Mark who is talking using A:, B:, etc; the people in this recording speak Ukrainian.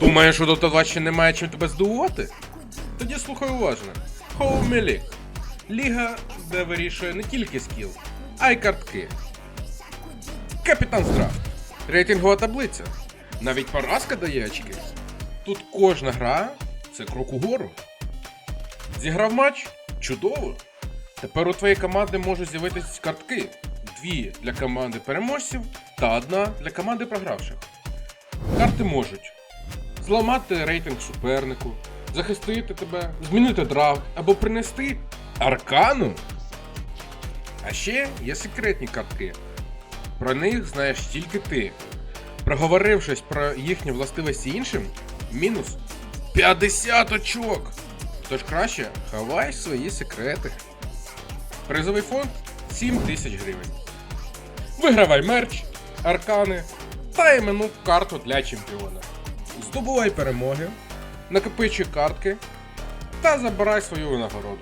A: Думаєш, Dota 2 ще немає чим тебе здивувати? Тоді слухай уважно. League. Ліга, де вирішує не тільки скіл, а й картки. Капітан Драфт. Рейтингова таблиця. Навіть поразка дає очки. Тут кожна гра це крок угору. Зіграв матч? Чудово! Тепер у твоєї команди можуть з'явитися картки: дві для команди переможців та одна для команди програвших. Карти можуть зламати рейтинг супернику, захистити тебе, змінити драфт або принести аркану. А ще є секретні картки. Про них знаєш тільки ти. Проговорившись про їхні властивості іншим, мінус 50 очок. Тож краще ховай свої секрети. Призовий фонд 7 тисяч гривень. Вигравай мерч, аркани та іменну карту для чемпіона. Здобувай перемоги, накопичуй картки та забирай свою винагороду.